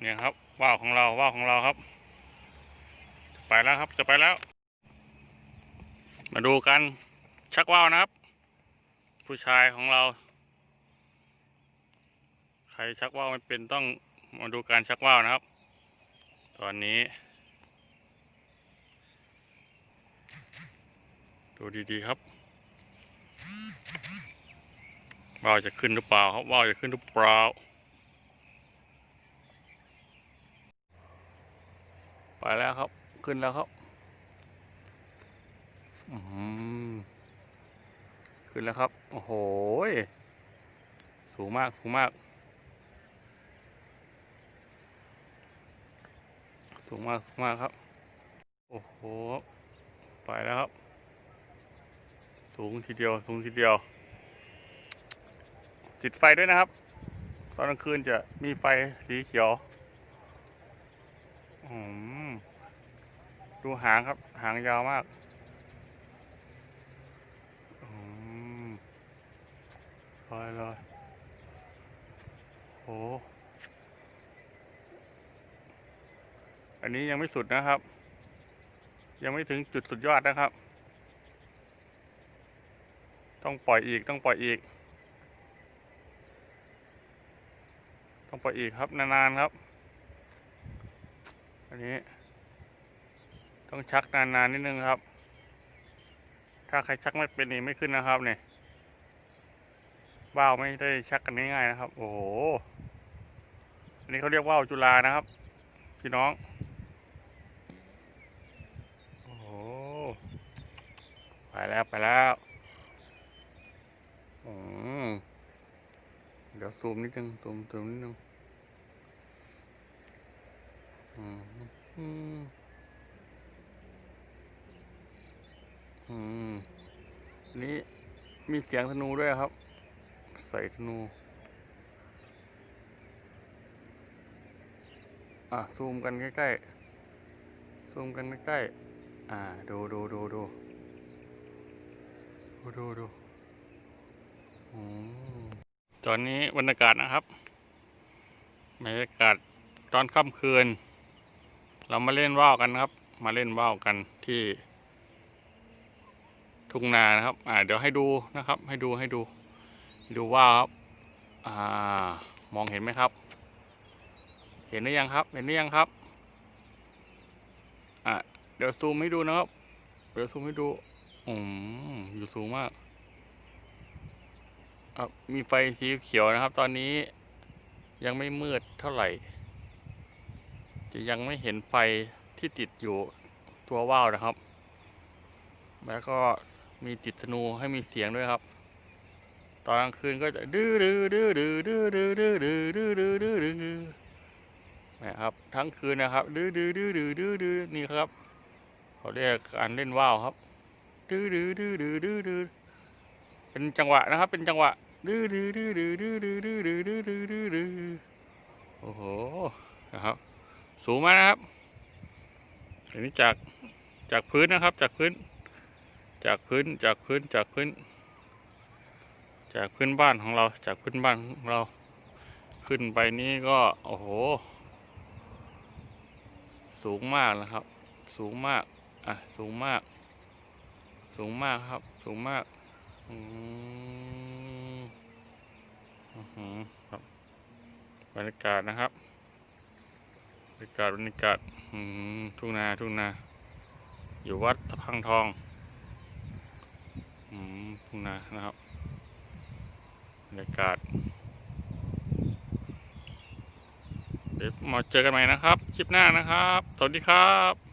เนี่ยครับว่าวของเราว่าวของเราครับ ไปแล้วครับจะไปแล้ว มาดูกันชักว่าวนะครับ ผู้ชายของเรา ใครชักว่าวไม่เป็นต้องมาดูการชักว่าวนะครับ ตอนนี้ ดูดีๆครับว่าวจะขึ้นหรือเปล่าครับว่าวจะขึ้นหรือเปล่า ไปแล้วครับ ขึ้นแล้วครับขึ้นแล้วครับ โอ้โห สูงมาก สูงมาก สูงมาก สูงมากครับ โอ้โห ไปแล้วครับ สูงทีเดียว สูงทีเดียว ติดไฟด้วยนะครับ ตอนกลางคืนจะมีไฟสีเขียวอืม ดูหางครับ หางยาวมากอืมลอยลอยโห อันนี้ยังไม่สุดนะครับ ยังไม่ถึงจุดสุดยอดนะครับ ต้องปล่อยอีกต้องปล่อยอีก ต้องปล่อยอีกครับนานๆครับ อันนี้ ต้องชักนานๆนิดนึงครับ ถ้าใครชักไม่เป็นนี่ไม่ขึ้นนะครับเนี่ยว่าวไม่ได้ชักกันง่ายๆนะครับ โอ้โหอันนี้เขาเรียกว่าวจุฬานะครับ พี่น้อง โอ้โหไปแล้วไปแล้วอืมเดี๋ยวซูมนิดนึงซูมซูมนิดนึงอืม อืมนี้มีเสียงธนูด้วยครับ ใส่ธนู อะซูมกันใกล้ๆ ซูมกันใกล้ๆ อ่าดูดูดูดูดูดูดูตอนนี้บรรยากาศนะครับบรรยากาศตอนค่ำคืน เรามาเล่นว่าวกันครับ มาเล่นว่าวกันที่ ทุ่งนานะครับ อ่า เดี๋ยวให้ดูนะครับ ให้ดูให้ดู ดูว่าวครับอ่ามองเห็นไหมครับ เห็นหรือยังครับ เห็นหรือยังครับ อะเดี๋ยวซูมให้ดูนะครับ เดี๋ยวซูมให้ดูอืมอยู่สูงมากอะมีไฟสีเขียวนะครับ ตอนนี้ยังไม่มืดเท่าไหร่ จะยังไม่เห็นไฟที่ติดอยู่ตัวว่าวนะครับ แล้วก็มีติดธนูให้มีเสียงด้วยครับ ตอนกลางคืนก็จะดื้อดื้อดื้อดื้อดื้อดื้อดื้อดื้อดื้อดื้อดื้อดื้อนะครับ ทั้งคืนนะครับ ดื้อดื้อดื้อดื้อดื้อดื้อนี่ครับเขาเรียกการเล่นว่าวครับ ดื้อดื้อดื้อดื้อดื้อดื้อเป็นจังหวะนะครับ เป็นจังหวะ ดื้อดื้อดื้อดื้อดื้อดื้อดื้อดื้อดื้อดื้อดื้อดื้อโอ้โหนะครับ สูงมากนะครับอันนี้จากจากพื้นนะครับ จากพื้น จากพื้นจากพื้นจากพื้น จากพื้นบ้านของเราจากพื้นบ้านของเรา ขึ้นไปนี้ก็โอ้โห สูงมากนะครับ สูงมากอะสูงมาก สูงมากครับ สูงมากอืมอื้อหือครับบรรยากาศนะครับบรรยากาศบรรยากาศอืมทุ่งนาทุ่งนา อยู่วัดพังทอง ทุ่งนานะครับบรรยากาศ เดี๋ยวมาเจอกันใหม่นะครับ คลิปหน้านะครับ สวัสดีครับ